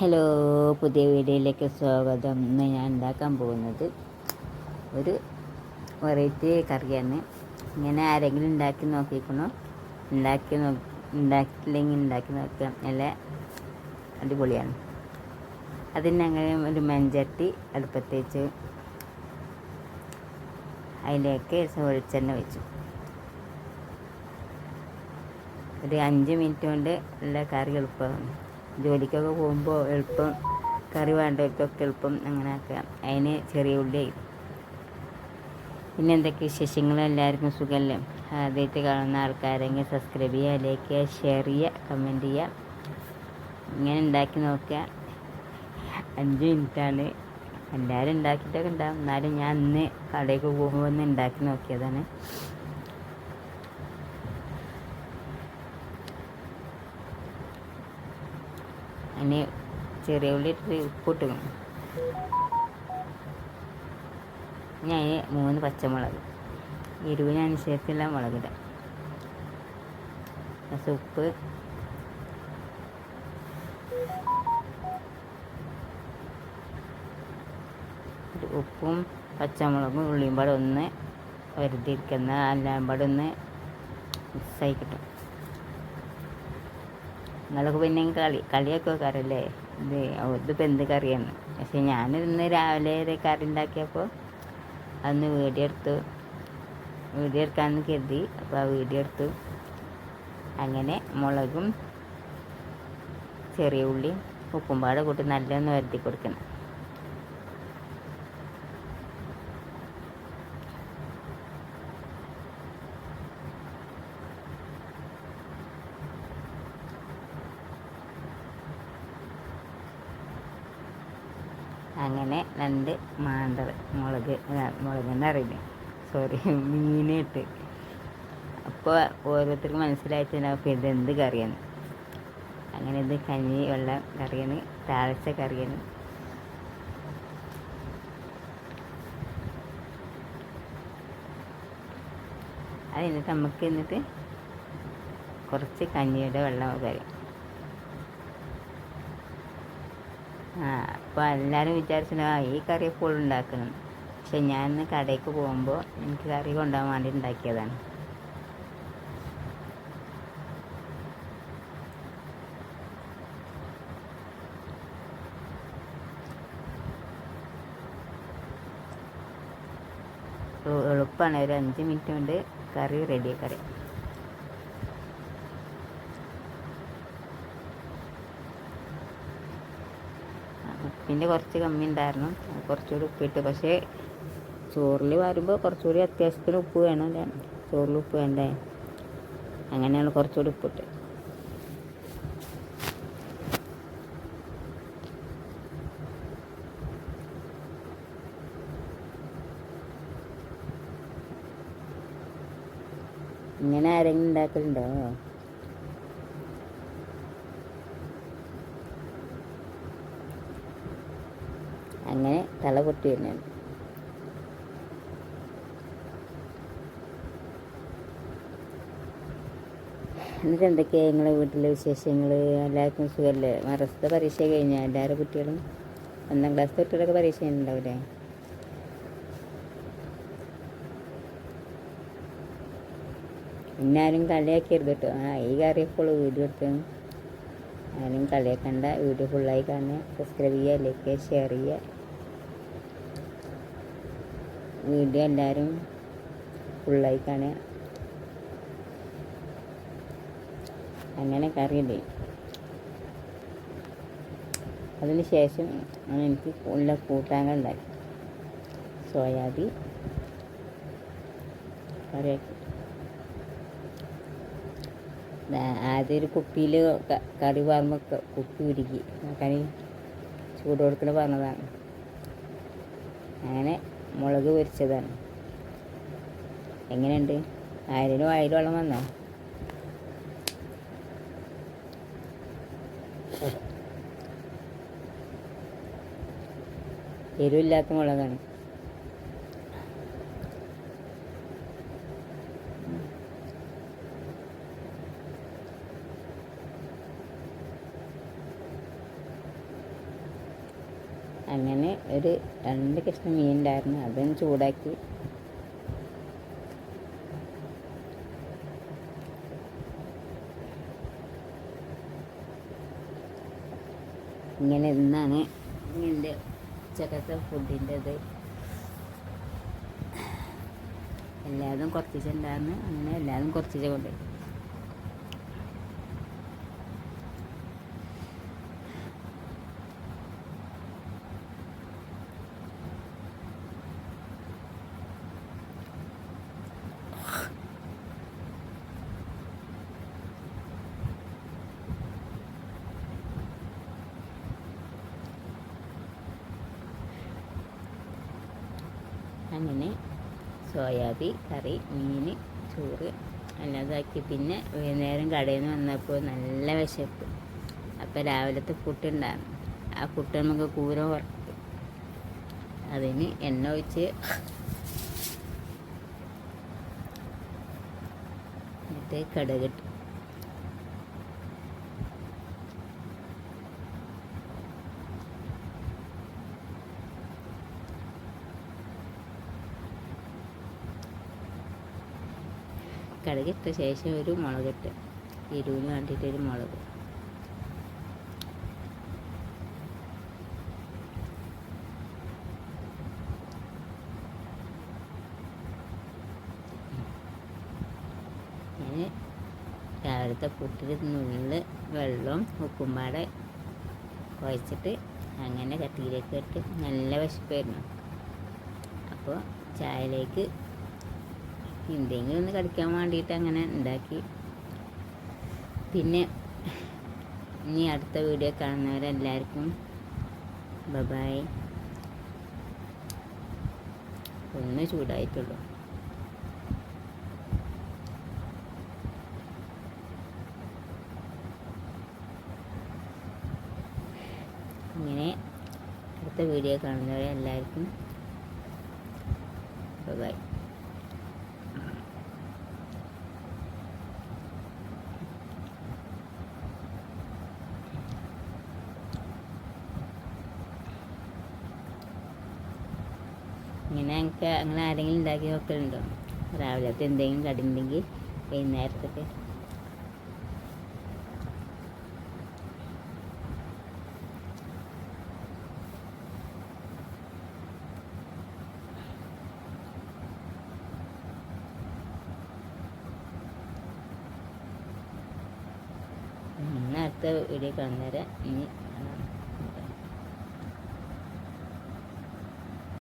Hello പുതിയ വീഡിയോയിലേക്ക് സ്വാഗതം. ഇന്ന് ഞാൻ ഉണ്ടാക്കാൻ പോകുന്നത് ഒരു വെറൈറ്റി കറിയാണ്. ഇങ്ങനെ ആരെങ്കിലും ഉണ്ടാക്കി നോക്കിക്കണോ? ഉണ്ടാക്കി നോ ഉണ്ടാക്കിയില്ലെങ്കിൽ ഉണ്ടാക്കി നോക്കാം. നല്ല അടിപൊളിയാണ്. അതിന് അങ്ങനെ ഒരു മൺചട്ടി അടുപ്പത്ത് വെച്ച് അതിലേക്ക് വെളിച്ചെണ്ണ വെച്ചു. ഒരു അഞ്ച് മിനിറ്റ് കൊണ്ട് ഉള്ള കറി എളുപ്പമാണ്. ജോലിക്കൊക്കെ പോകുമ്പോൾ എളുപ്പം കറി വേണ്ടവർക്കൊക്കെ എളുപ്പം അങ്ങനെ ആക്കാം അതിന് ചെറിയ ഉള്ളി. പിന്നെ എന്തൊക്കെ വിശേഷങ്ങൾ എല്ലാവർക്കും സുഖമല്ലേ ആദ്യമായിട്ട് കാണുന്ന ആൾക്കാരെങ്കിൽ സബ്സ്ക്രൈബ് ചെയ്യുക ലൈക്ക് ചെയ്യുക ഷെയർ ചെയ്യുക കമന്റ് ചെയ്യുക ഇങ്ങനെ ഉണ്ടാക്കി നോക്കുക അഞ്ച് മിനിറ്റാണ്. എല്ലാവരും ഉണ്ടാക്കിയിട്ടൊക്കെ ഉണ്ടാകും എന്നാലും ഞാൻ ഇന്ന് കടയിലേക്ക് പോകുമ്പോൾ ഒന്ന് ഉണ്ടാക്കി നോക്കിയതാണ്. അതിന് ചെറിയ ഉള്ളി ഇട്ട് ഉപ്പിട്ട് അതിന് മൂന്ന് പച്ചമുളക് എരിവിനനുസരിച്ചുള്ള മുളകിടാം കുറച്ച് ഉപ്പ്. ഉപ്പും പച്ചമുളകും ഉള്ളിയും പാടെ ഒന്ന് എല്ലാം പാടെ ഒന്ന് മിക്സായി കിട്ടും. നിങ്ങളൊക്കെ പിന്നെ കളി കളിയൊക്കെ വെക്കാറല്ലേ? ഇത് ഇതിപ്പോൾ എന്ത് കറിയാണ്? പക്ഷെ ഞാൻ ഇന്ന് രാവിലെ ഒരു കറി ഉണ്ടാക്കിയപ്പോൾ അന്ന് വീഡിയോ എടുത്തു വീഡിയോ എടുക്കാമെന്ന് കരുതി. അപ്പോൾ ആ വീഡിയോ എടുത്തു അങ്ങനെ മുളകും ചെറിയ ഉള്ളിയും ഉപ്പും പാടെ കൂട്ടി നല്ലൊന്ന് വരുത്തി കൊടുക്കണം. അങ്ങനെ രണ്ട് മാന്തൾ മുളക് മുളകെന്ന് അറിയില്ല സോറി മീനിട്ട്. അപ്പോൾ ഓരോരുത്തർക്കും മനസ്സിലായിട്ടുണ്ടാവും അപ്പോൾ എന്ത് കറിയാണ്? അങ്ങനെ ഇത് കഞ്ഞി വെള്ള കറിയാണ് താഴ്ച കറിയാണ്. അത് നമുക്ക് എന്നിട്ട് കുറച്ച് കഞ്ഞിയുടെ വെള്ളം കറി ആ അപ്പോൾ എല്ലാവരും വിചാരിച്ചു ഈ കറി എപ്പോഴും ഉണ്ടാക്കണം. പക്ഷെ ഞാൻ ഇന്ന് കടയ്ക്ക് പോകുമ്പോൾ എനിക്ക് കറി കൊണ്ടുപോകാൻ വേണ്ടി ഉണ്ടാക്കിയതാണ്. എളുപ്പമാണ് ഒരു അഞ്ച് മിനിറ്റ് കൊണ്ട് കറി റെഡി കറി ഉപ്പിന്റെ കുറച്ച് കമ്മി ഉണ്ടായിരുന്നു. കുറച്ചുകൂടി ഉപ്പിട്ട്. പക്ഷേ ചോറിൽ വരുമ്പോൾ കുറച്ചുകൂടി അത്യാവശ്യത്തിന് ഉപ്പ് വേണം ചോറിൽ ഉപ്പ് വേണ്ടേ? അങ്ങനെയാണ് കുറച്ചുകൂടി ഉപ്പിട്ട്. ഇങ്ങനെ ആരെങ്കിലും ഉണ്ടാക്കലുണ്ടോ? അങ്ങനെ തല പൊട്ടി തന്നെയാണ്. എന്നിട്ട് എന്തൊക്കെയാണ് നിങ്ങളെ വീട്ടിലെ വിശേഷങ്ങൾ എല്ലാവർക്കും സുഖമല്ലേ മറസ്ത പരീക്ഷ കഴിഞ്ഞാൽ എല്ലാവരും കുട്ടികളും? ഒന്നാം ക്ലാസ് കുട്ടികളൊക്കെ പരീക്ഷ ഉണ്ടാവില്ലേ ഇന്നാരും കളിയാക്കരുത് കേട്ടോ ആ ഈ കറിയപ്പോൾ വീഡിയോ എടുത്തു ആരും കണ്ട വീഡിയോ ഫുള്ളായി കാണുക. സബ്സ്ക്രൈബ് ചെയ്യുക ലൈക്ക് ഷെയർ ചെയ്യുക. വീഡിയോ എല്ലാവരും ഫുള്ളായി കാണുക. അങ്ങനെ കറിയില്ലേ അതിന് ശേഷം എനിക്ക് ഉള്ള കൂട്ടാങ്ങൾ ഉണ്ടാക്കി സോയാബി കറിയാക്കി. ആദ്യം ഒരു കുപ്പിയിൽ കറി പറയുമ്പോൾ കുപ്പി ഉരുക്കി നോക്കാൻ ചൂട് കൊടുക്കണ പറഞ്ഞതാണ്. അങ്ങനെ മുളക് പൊരിച്ചതാണ്. എങ്ങനെയുണ്ട്? ആയിരം വായിൽ വെള്ളം വന്നോ? എരിവില്ലാത്ത മുളകാണ് അങ്ങനെ ഒരു രണ്ട് കഷ്ണം മീൻ ഉണ്ടായിരുന്നു അതും ചൂടാക്കി. ഇങ്ങനെ ഇന്നാണ് എന്റെ ഉച്ചക്കത്തെ ഫുഡിന്റെ ഇത് എല്ലാതും കുറച്ചിട്ടുണ്ടായിരുന്നു അങ്ങനെ എല്ലാതും കുറച്ചിട്ട് കൊണ്ടുപോയി. അങ്ങനെ സോയാബി കറി മീൻ ചോറ് അല്ലാതാക്കി പിന്നെ വൈകുന്നേരം കടയിൽ നിന്ന് വന്നപ്പോൾ നല്ല വിശപ്പ്. അപ്പോൾ രാവിലത്തെ പുട്ടുണ്ടായിരുന്നു ആ പുട്ട് നമുക്ക് കൂര വറുത്തു. അതിന് എണ്ണ ഒഴിച്ച് എന്നിട്ട് കടുകിട്ട് കടുകിട്ട ശേഷം ഒരു മുളകിട്ട് എരിവിന് വേണ്ടിയിട്ട് ഒരു മുളക്. രാവിലത്തെ പുട്ടിൽ വെള്ളവും ഉപ്പും പാടെ കുഴച്ചിട്ട് അങ്ങനെ കത്തിയിലേക്ക് ഇട്ട് നല്ല വിശപ്പായിരുന്നു. അപ്പോൾ ചായയിലേക്ക് എന്തെങ്കിലും ഒന്ന് കടിക്കാൻ വേണ്ടിയിട്ട് അങ്ങനെ ഉണ്ടാക്കി. പിന്നെ ഇനി അടുത്ത വീഡിയോ കാണുന്നവരെല്ലാവർക്കും ബബായ്. ഒന്ന് ചൂടായിട്ടുള്ളൂ. ഇങ്ങനെ അടുത്ത വീഡിയോ കാണുന്നവരെ എല്ലാവർക്കും ബൈ ഇങ്ങനെ എനിക്ക് അങ്ങനെ ആരെങ്കിലും ഉണ്ടാക്കി നോക്കലുണ്ടോ രാവിലത്തെ എന്തെങ്കിലും കടി ഉണ്ടെങ്കിൽ വൈകുന്നേരത്തൊക്കെ. അടുത്ത വീഡിയോ കാണുന്നേരം ഇനി